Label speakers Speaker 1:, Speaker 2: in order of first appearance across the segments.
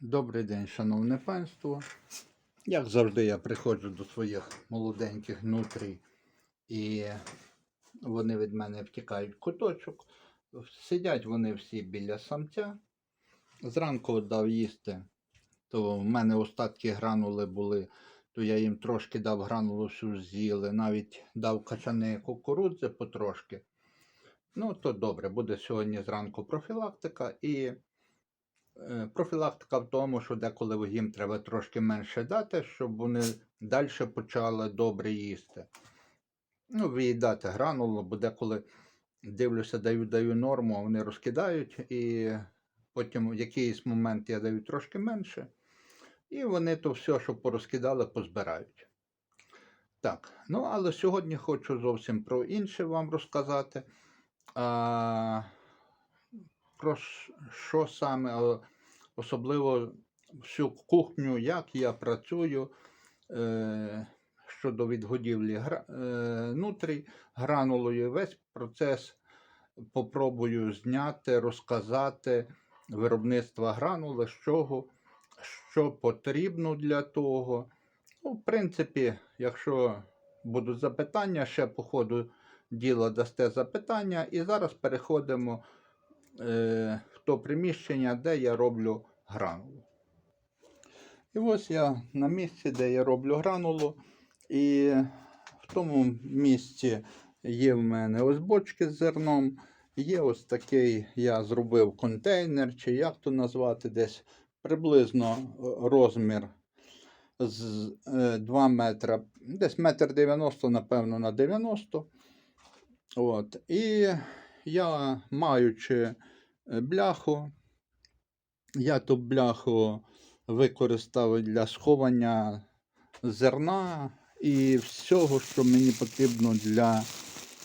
Speaker 1: Добрий день, шановне панство. Як завжди, я приходжу до своїх молоденьких нутрій, і вони від мене втікають в куточок. Сидять вони всі біля самця. Зранку дав їсти, то в мене остатки гранули були, то я їм трошки дав гранулу всю з'їли, навіть дав качани кукурудзи потрошки. Ну, то добре, буде сьогодні зранку профілактика і. Е, Профілактика в тому, що деколи їм треба трошки менше дати, щоб вони далі почали добре їсти. Ну, виїдати гранулу, бо деколи дивлюся, даю, даю норму, а вони розкидають, і потім в якийсь момент я даю трошки менше, і вони то все, що порозкидали, позбирають. Так, ну але сьогодні хочу зовсім про інше вам розказати. А, про що саме, особливо всю кухню, як я працюю е, щодо відгодівлі гра, е, нутрій гранулою. Весь процес попробую зняти, розказати виробництва гранули, з чого, що потрібно для того. Ну, в принципі, якщо будуть запитання, ще по ходу діла дасте запитання. І зараз переходимо е, то приміщення, де я роблю гранулу. І ось я на місці, де я роблю гранулу. І в тому місці є в мене ось бочки з зерном. Є ось такий, я зробив контейнер, чи як то назвати, десь приблизно е, розмір з е, 2 метра, десь метр 90, напевно, на 90. От. І я, маючи е, бляху, я ту бляху використав для сховання зерна і всього, що мені потрібно для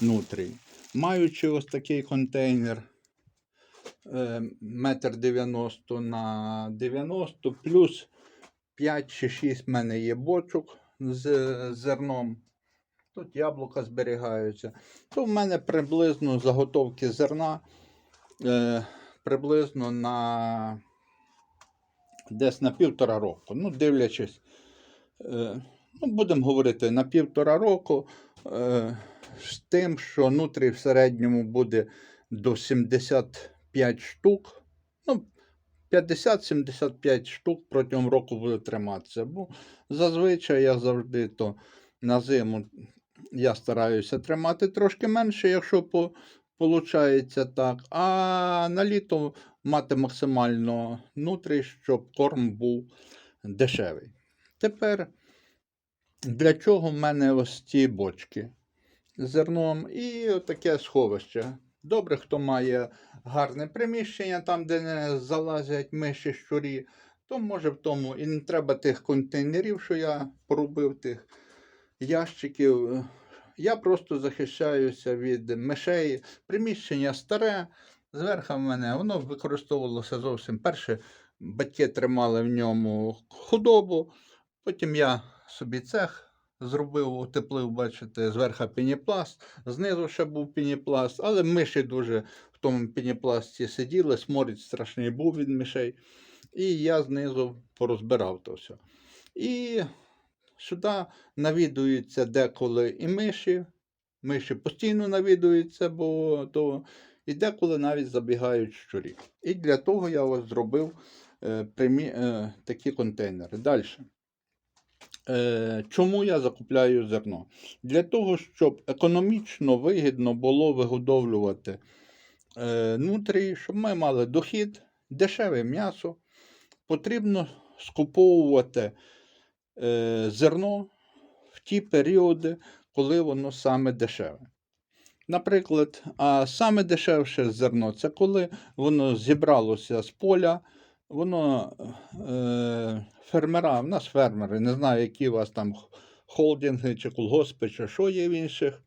Speaker 1: нутрій. Маючи ось такий контейнер е, метр 90 на 90, плюс 5 чи 6 в мене є бочок з зерном. Тут яблука зберігаються. То в мене приблизно заготовки зерна е, приблизно на десь на півтора року. Ну, дивлячись, е, ну, будемо говорити на півтора року. Е, з тим, що нутрі в середньому буде до 75 штук. Ну, 50-75 штук протягом року буде триматися. Бо зазвичай я завжди то на зиму я стараюся тримати трошки менше, якщо по, получається так. А на літо мати максимально нутрі, щоб корм був дешевий. Тепер для чого в мене ось ці бочки з зерном і таке сховище. Добре, хто має гарне приміщення, там, де не залазять миші щурі, то може в тому і не треба тих контейнерів, що я поробив, тих ящиків. Я просто захищаюся від мишей. Приміщення старе, зверху в мене воно використовувалося зовсім перше. Батьки тримали в ньому худобу, потім я собі цех зробив, утеплив, бачите, зверху пініпласт, знизу ще був пініпласт, але миші дуже в тому пініпласті сиділи, сморід страшний був від мишей. І я знизу порозбирав то все. І сюди навідуються деколи і миші. Миші постійно навідуються, бо то і деколи навіть забігають щурі. І для того я ось зробив е, примі, е, такі контейнери. Далі. Е, чому я закупляю зерно? Для того, щоб економічно вигідно було вигодовлювати е, нутрії, щоб ми мали дохід, дешеве м'ясо, потрібно скуповувати зерно в ті періоди, коли воно саме дешеве. Наприклад, а саме дешевше зерно це коли воно зібралося з поля, воно е, фермера, в нас фермери, не знаю, які у вас там холдинги чи колгоспи, чи що є в інших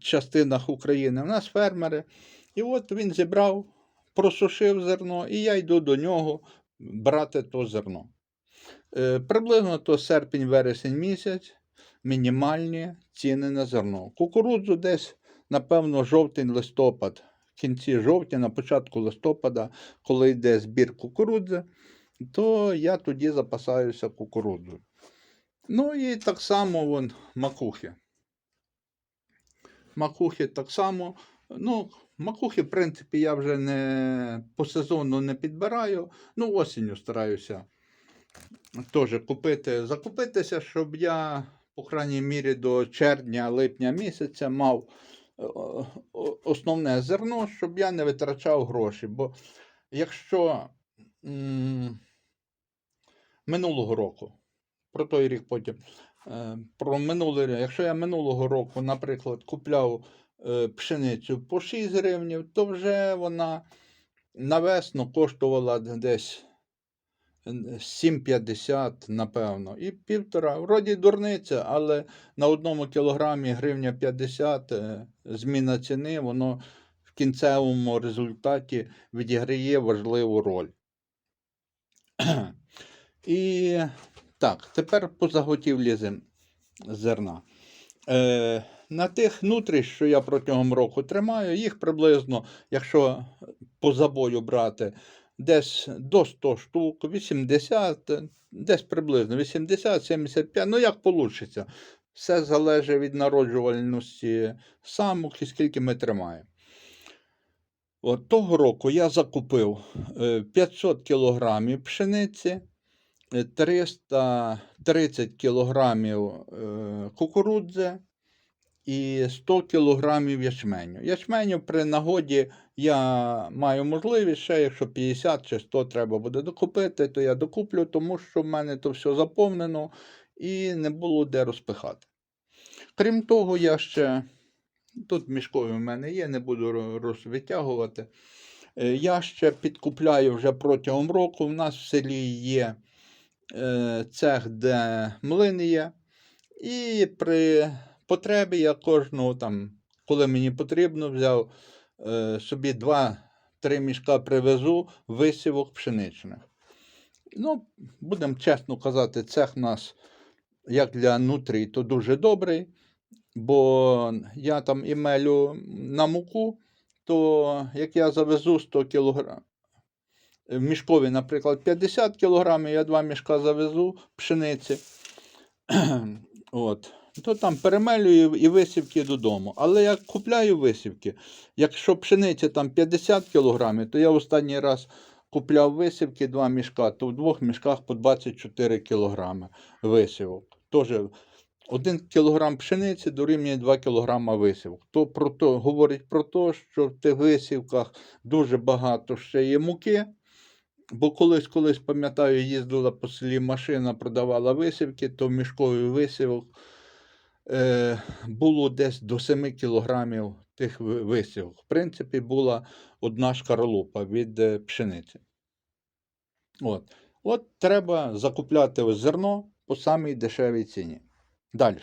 Speaker 1: частинах України. У нас фермери. І от він зібрав, просушив зерно, і я йду до нього брати то зерно. Е, приблизно то серпень-вересень місяць мінімальні ціни на зерно. Кукурудзу десь, напевно, жовтень-листопад. В кінці жовтня, на початку листопада, коли йде збір кукурудзи, то я тоді запасаюся кукурудзою. Ну і так само вон, макухи. Макухи так само. Ну, макухи, в принципі, я вже не по сезону не підбираю. Ну, осінню стараюся теж купити, закупитися, щоб я, по крайній мірі, до червня-липня місяця мав е, основне зерно, щоб я не витрачав гроші. Бо якщо м, минулого року, про той рік потім, е, про минулий рік, якщо я минулого року, наприклад, купляв е, пшеницю по 6 гривнів, то вже вона на весну коштувала десь 7,50, напевно, і півтора. Вроді дурниця, але на одному кілограмі гривня 50 е, зміна ціни, воно в кінцевому результаті відіграє важливу роль. І так, тепер по заготівлі зерна. Е, на тих нутрій, що я протягом року тримаю, їх приблизно, якщо по забою брати, десь до 100 штук, 80, е, десь приблизно 80-75, ну як вийде. Все залежить від народжувальності самок і скільки ми тримаємо. От того року я закупив е, 500 кілограмів пшениці, е, 330 кілограмів е, кукурудзи і 100 кілограмів ячменю. Ячменю при нагоді я маю можливість ще, якщо 50 чи 100 треба буде докупити, то я докуплю, тому що в мене то все заповнено і не було де розпихати. Крім того, я ще тут мішкові в мене є, не буду розвитягувати. Е, Я ще підкупляю вже протягом року. У нас в селі є е, цех, де млин є. І при потребі я кожного там, коли мені потрібно, взяв е, собі 2-3 мішка привезу висівок пшеничних. Ну, будемо чесно казати, цех у нас, як для нутрій, то дуже добрий, бо я там і мелю на муку, то як я завезу 100 кг, в мішкові, наприклад, 50 кг, я два мішка завезу пшениці. От. То там перемелюю і висівки додому. Але я купляю висівки. Якщо пшениця там 50 кг, то я останній раз купляв висівки два мішка, то в двох мішках по 24 кг висівок. Тоже 1 кг пшениці дорівнює 2 кг висівок. То про то говорить про те, що в тих висівках дуже багато ще є муки. Бо колись, колись, пам'ятаю, їздила по селі машина, продавала висівки, то мішковий висівок е, було десь до 7 кілограмів тих ви- висівок. В принципі, була одна шкарлупа від е, пшениці. От. От треба закупляти зерно по самій дешевій ціні. Далі.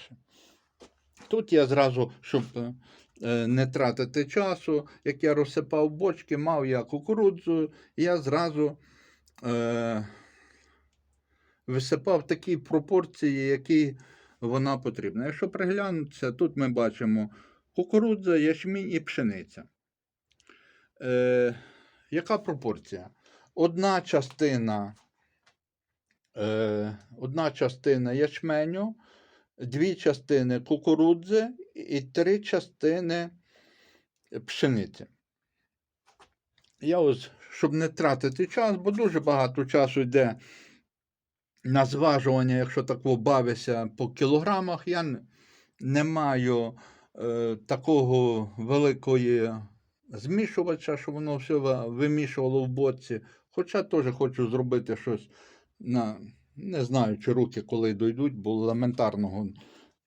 Speaker 1: Тут я зразу, щоб е, е, не тратити часу, як я розсипав бочки, мав я кукурудзу, я зразу е, висипав такі пропорції, які вона потрібна. Якщо приглянутися, тут ми бачимо кукурудза, ячмінь і пшениця. Е, яка пропорція? Одна частина, е, одна частина ячменю, дві частини кукурудзи і три частини пшениці. Я ось, щоб не тратити час, бо дуже багато часу йде на зважування, якщо так бавися по кілограмах, я не маю е, такого великої змішувача, щоб воно все вимішувало в боці. Хоча теж хочу зробити щось на. Не знаю, чи руки коли дойдуть, бо елементарного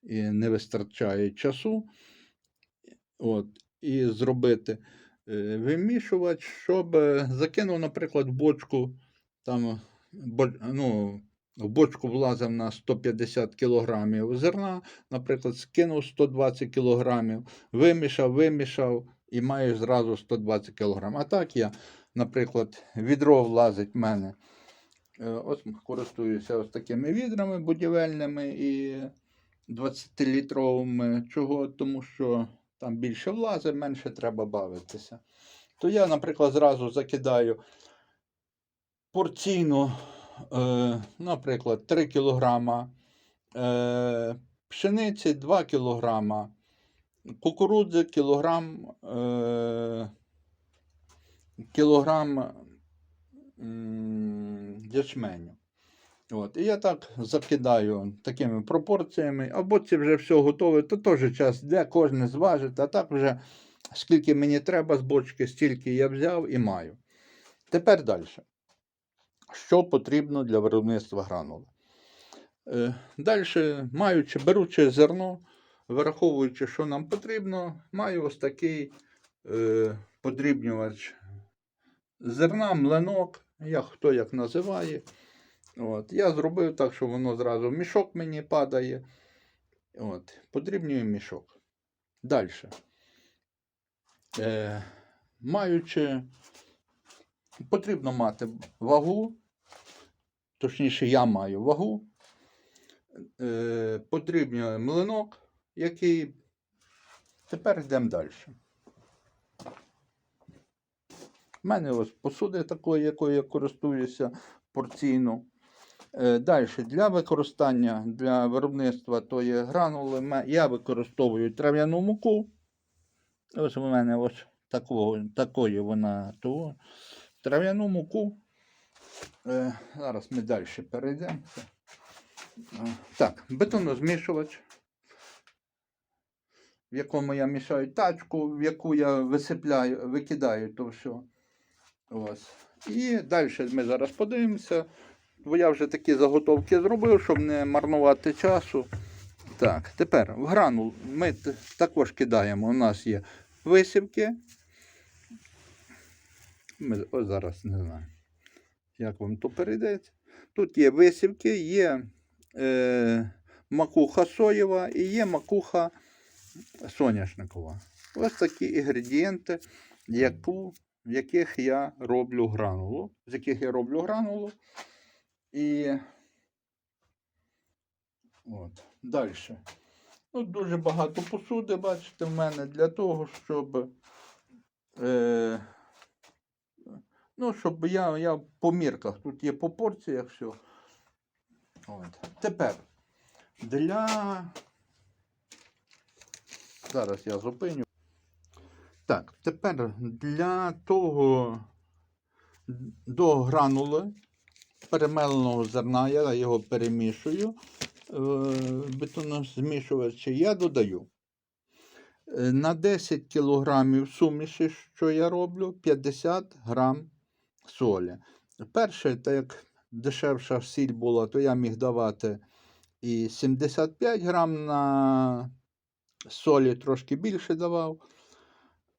Speaker 1: і не вистачає часу. От, і зробити вимішувач, щоб е, закинув, наприклад, в бочку, там, бо, ну, в бочку влазив на 150 кг зерна, наприклад, скинув 120 кг, вимішав, вимішав і маєш зразу 120 кг. А так я, наприклад, відро влазить в мене. Е, Ось користуюся ось такими відрами будівельними і 20-літровими. Чого? Тому що там більше влазить, менше треба бавитися. То я, наприклад, зразу закидаю порційно е, наприклад, 3 кілограма е, пшениці 2 кілограма, кукурудзи кілограм, е, кілограм ячменю. От. І я так закидаю такими пропорціями, або це вже все готове, то теж час йде, кожен зважить, а так вже скільки мені треба з бочки, стільки я взяв і маю. Тепер далі. Що потрібно для виробництва гранули? Е, далі, маючи, беручи зерно, враховуючи, що нам потрібно, маю ось такий е, подрібнювач зерна, млинок, як хто як називає. От. Я зробив так, що воно зразу в мішок мені падає. От. Подрібнюю мішок. Далі. Е, маючи, потрібно мати вагу, точніше, я маю вагу. Е, потрібен млинок, який. Тепер йдемо далі. У мене ось посуди такої, якою я користуюся порційно. Далі, для використання для виробництва тої гранули я використовую трав'яну муку. Ось у мене ось такого, такої вона того. Трав'яну муку. Е, зараз ми далі перейдемо. Е, Так, бетонозмішувач, в якому я мішаю тачку, в яку я висипляю, викидаю то все. Ось. І далі ми зараз подивимося. Бо я вже такі заготовки зробив, щоб не марнувати часу. Так, тепер в гранул ми також кидаємо. У нас є висівки. Ми ось зараз не знаю, як вам то перейдеться. Тут є висівки, є е, макуха соєва і є макуха соняшникова. Ось такі інгредієнти, яку, яких я роблю гранулу, з яких я роблю гранулу. І от, далі. Ну, дуже багато посуди, бачите, в мене для того, щоб. Е, ну, щоб я, я по мірках, тут є по порціях все. От. Тепер для. Зараз я зупиню. Так, тепер для того до гранули перемеленого зерна, я його перемішую в бетонозмішувачі, я додаю е, на 10 кг суміші, що я роблю, 50 грам солі. Перше, так як дешевша сіль була, то я міг давати і 75 грам на солі трошки більше давав.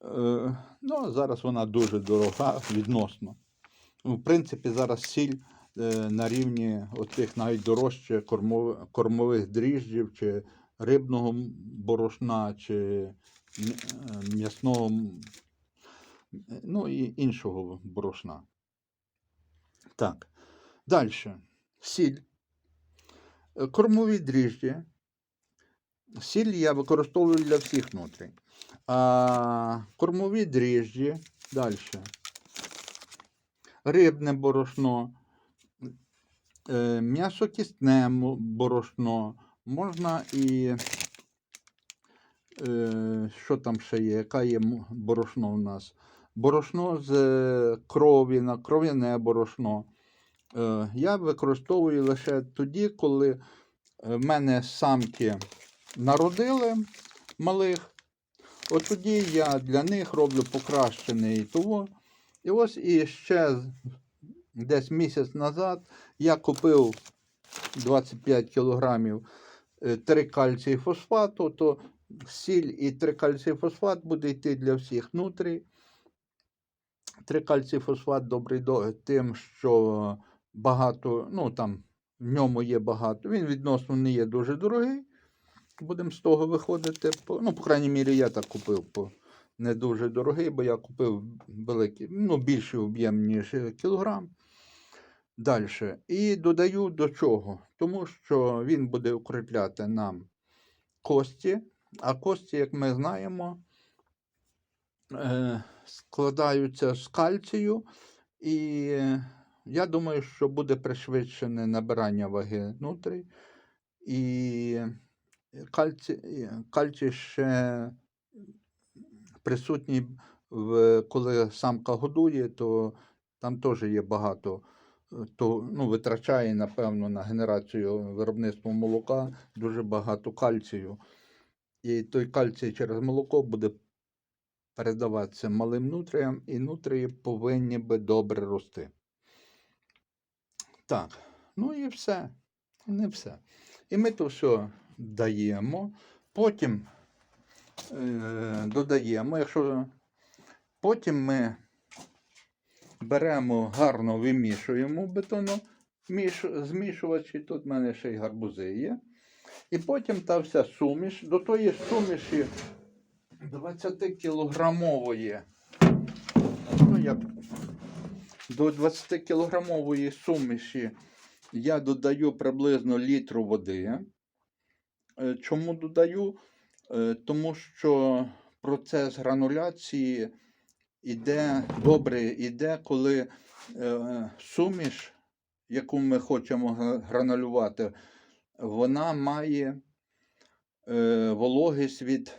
Speaker 1: Е, Ну, зараз вона дуже дорога відносно. Ну, В принципі, зараз сіль е, на рівні оцих навіть дорожче кормових, дріжджів, чи рибного борошна, чи е, м'ясного, е, ну і іншого борошна. Так. Далі. Сіль. Е, Кормові дріжджі. Сіль я використовую для всіх нутрій. А кормові дріжджі. Далі. Рибне борошно, е, м'ясокісне мо- борошно. Можна і. Е, що там ще є? Яка є борошно у нас? Борошно з е, крові, на кров'яне борошно. Е, я використовую лише тоді, коли е, в мене самки народили малих. От тоді я для них роблю покращений того. І ось і ще десь місяць назад я купив 25 кілограмів е, 3 кальцій фосфату, то сіль і 3 кальцій фосфат буде йти для всіх нутрій. 3 кальцій фосфат добрий до тим, що багато, ну там в ньому є багато. Він відносно не є дуже дорогий. Будемо з того виходити. Ну, по крайній мірі, я так купив по не дуже дорогий, бо я купив великий, ну, більший об'єм, ніж кілограм. Далі. І додаю до чого? Тому що він буде укріпляти нам кості. А кості, як ми знаємо, е, складаються з кальцію і я думаю, що буде пришвидшене набирання ваги нутрій. І кальцій, і кальцій ще присутній, коли самка годує, то там теж є багато. То ну, витрачає, напевно, на генерацію виробництва молока дуже багато кальцію. І той кальцій через молоко буде передаватися малим нутріям, і нутрії повинні би добре рости. Так, ну і все. Не все. І ми то все даємо. Потім е, додаємо, якщо потім ми беремо гарно вимішуємо бетону міш, змішувачі. Тут в мене ще й гарбузи є. І потім та вся суміш. До тої суміші 20 кілограмової. Ну, як до 20 кілограмової суміші я додаю приблизно літру води. Е, Чому додаю? Е, Тому що процес грануляції іде добре, іде, коли е, суміш, яку ми хочемо гранулювати, вона має е, вологість від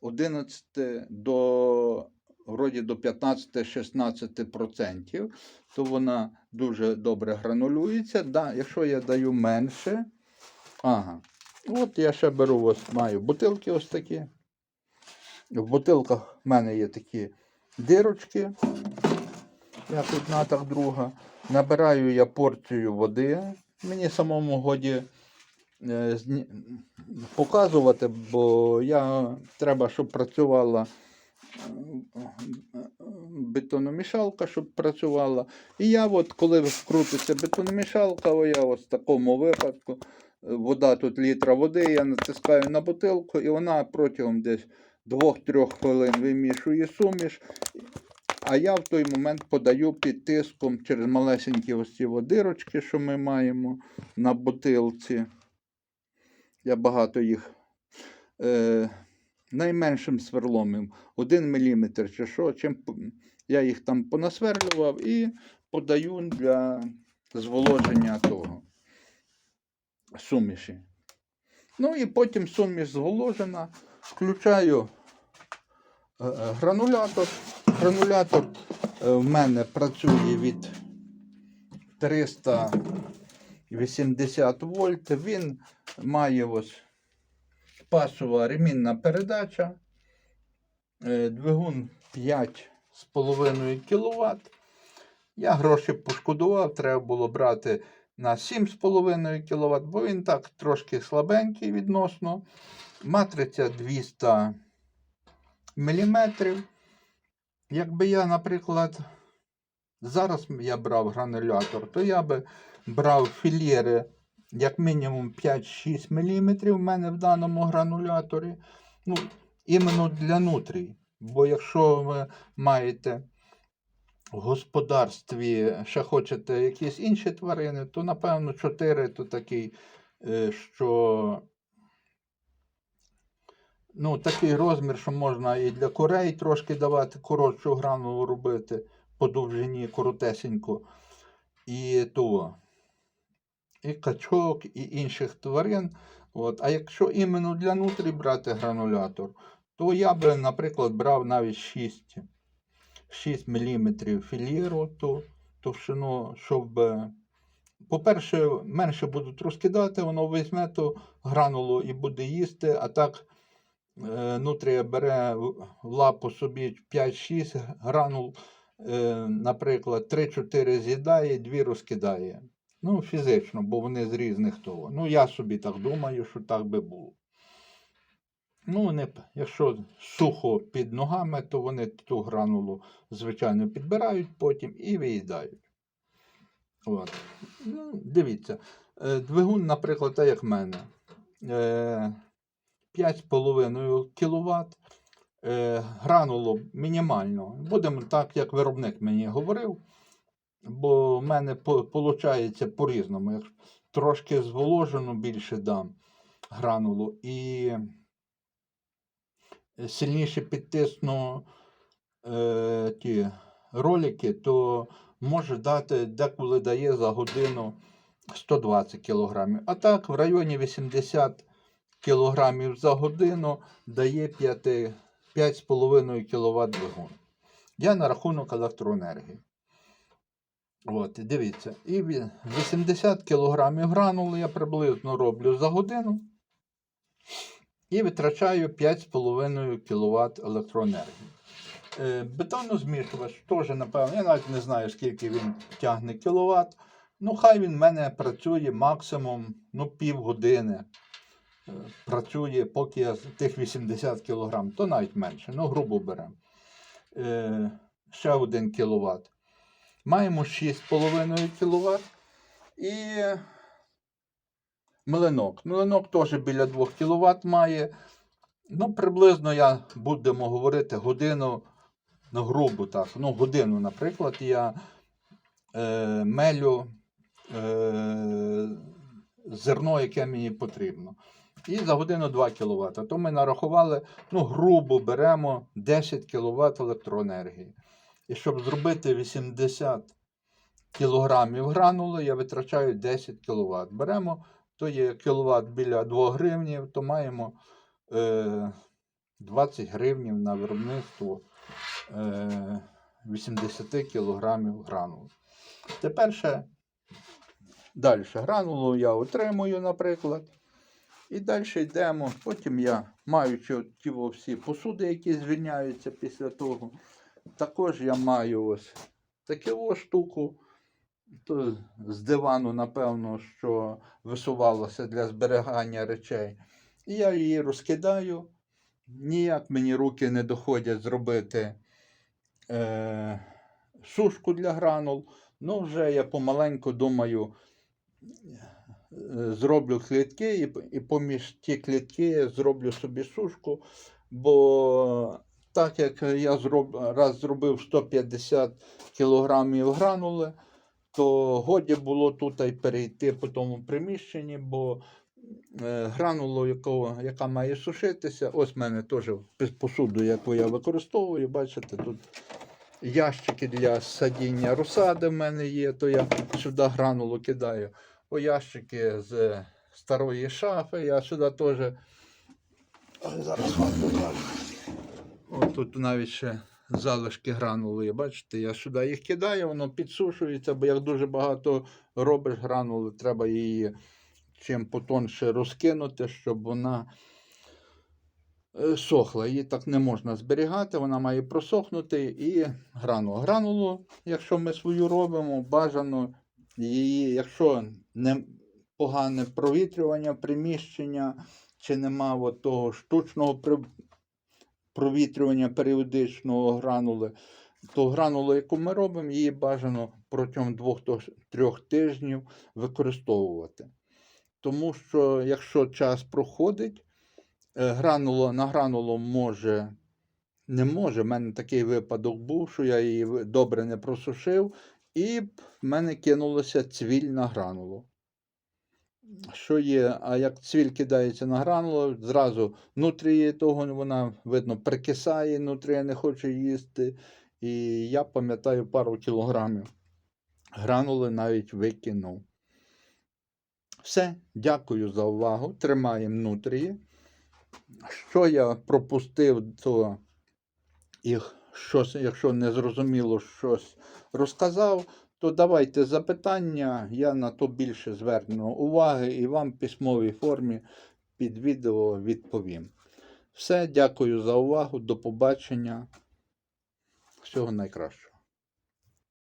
Speaker 1: 11 до вроді до 15-16%, то вона дуже добре гранулюється. Да, якщо я даю менше, ага, от я ще беру ось маю бутилки ось такі. В бутилках в мене є такі дирочки, як одна, так друга. Набираю я порцію води. Мені самому годі е, показувати, бо я треба, щоб працювала бетономішалка, щоб працювала. І я, от, коли крутиться бетономішалка, о, я от в такому випадку, вода тут літра води, я натискаю на бутилку, і вона протягом десь 2-3 хвилин вимішує суміш. А я в той момент подаю під тиском через малесенькі ось ці водирочки, що ми маємо на бутилці. Я багато їх. Е, найменшим сверлом 1 мм чи що, чим я їх там понасверлював і подаю для зволоження того суміші. Ну і потім суміш зволожена, включаю е, е, гранулятор. Гранулятор е, в мене працює від 380 вольт. Він має ось пасова ремінна передача, двигун 5,5 кВт. Я гроші пошкодував, треба було брати на 7,5 кВт, бо він так трошки слабенький відносно. Матриця 200 мм. Якби я, наприклад, зараз я брав гранулятор, то я би брав філєри як мінімум 5-6 мм в мене в даному грануляторі. Ну, іменно для нутрій. Бо якщо ви маєте в господарстві ще хочете якісь інші тварини, то напевно 4 то такий, е, що ну, такий розмір, що можна і для курей трошки давати, коротшу гранулу робити по довжині коротесенько. І того і качок, і інших тварин. От. А якщо іменно для нутрі брати гранулятор, то я би, наприклад, брав навіть 6, 6 мм філіру ту товщину, щоб, по-перше, менше будуть розкидати, воно візьме ту гранулу і буде їсти, а так нутрія бере в лапу собі 5-6 гранул, е, наприклад, 3-4 з'їдає, 2 розкидає. Ну, фізично, бо вони з різних того. Ну, я собі так думаю, що так би було. Ну, вони, якщо сухо під ногами, то вони ту гранулу, звичайно, підбирають потім і виїдають. От. Ну, дивіться, е, двигун, наприклад, так як в мене. Е, 5,5 кВт. Е, гранулу мінімально. Будемо так, як виробник мені говорив. Бо в мене виходить по-різному. Як трошки зволожену більше дам гранулу і сильніше підтисну е, ті ролики, то може дати, деколи дає за годину 120 кг. А так, в районі 80 кг за годину дає 5,5 кВт двигун. Я на рахунок електроенергії. От, дивіться, і 80 кг гранули я приблизно роблю за годину і витрачаю 5,5 кВт електроенергії. Е, Бетонозмішувач теж, напевно, я навіть не знаю, скільки він тягне кіловат. Ну, хай він в мене працює максимум ну, півгодини. Працює, поки я тих 80 кг, то навіть менше, ну, грубо беремо. Е, ще 1 кВт. Маємо 6,5 кВт. І млинок. Млинок теж біля 2 кВт має. Ну, приблизно я будемо говорити годину, ну, грубо так. Ну, годину, наприклад, я е, мелю е, зерно, яке мені потрібно. І за годину 2 кВт. То ми нарахували, ну, грубо беремо 10 кВт електроенергії. І щоб зробити 80 кілограмів гранули, я витрачаю 10 кВт. Беремо, то є кіловат біля 2 гривнів, то маємо е, 20 гривнів на виробництво е, 80 кілограмів гранул. Тепер ще далі гранулу я отримую, наприклад. І далі йдемо. Потім я, маючи ті всі посуди, які звільняються після того, також я маю ось таку штуку. То з дивану, напевно, що висувалося для зберігання речей. І я її розкидаю. Ніяк мені руки не доходять зробити е, сушку для гранул. Ну, вже я помаленьку думаю, зроблю клітки і, і поміж ті клітки я зроблю собі сушку. Бо так як я зроб, раз зробив 150 кілограмів гранули, то годі було тут й перейти по тому приміщенні, бо е, гранулу, якого, яка має сушитися, ось в мене теж посуду, яку я використовую, бачите, тут ящики для садіння розсади в мене є, то я сюди гранулу кидаю. О ящики з старої шафи, я сюди теж. Зараз вам покажу. От тут навіть ще залишки гранули, бачите, я сюди їх кидаю, воно підсушується, бо як дуже багато робиш гранули, треба її чим потонше розкинути, щоб вона е, сохла. Її так не можна зберігати, вона має просохнути і гранулу. Гранулу, якщо ми свою робимо, бажано її, якщо не погане провітрювання приміщення, чи нема того штучного провітрювання періодичного гранули, то гранулу, яку ми робимо, її бажано протягом 2-3 тижнів використовувати. Тому що якщо час проходить, е, гранула на гранулу може, не може. В мене такий випадок був, що я її добре не просушив, і в мене кинулося цвіль на гранулу. Що є, а як цвіль кидається на гранулу, зразу внутрі того вона, видно, прикисає, внутрі я не хочу їсти. І я пам'ятаю пару кілограмів гранули навіть викинув. Все, дякую за увагу. Тримаємо внутрі. Що я пропустив, то і щось, якщо не зрозуміло щось розказав, то давайте запитання, я на то більше зверну уваги і вам в письмовій формі під відео відповім. Все, дякую за увагу, до побачення. Всього найкращого.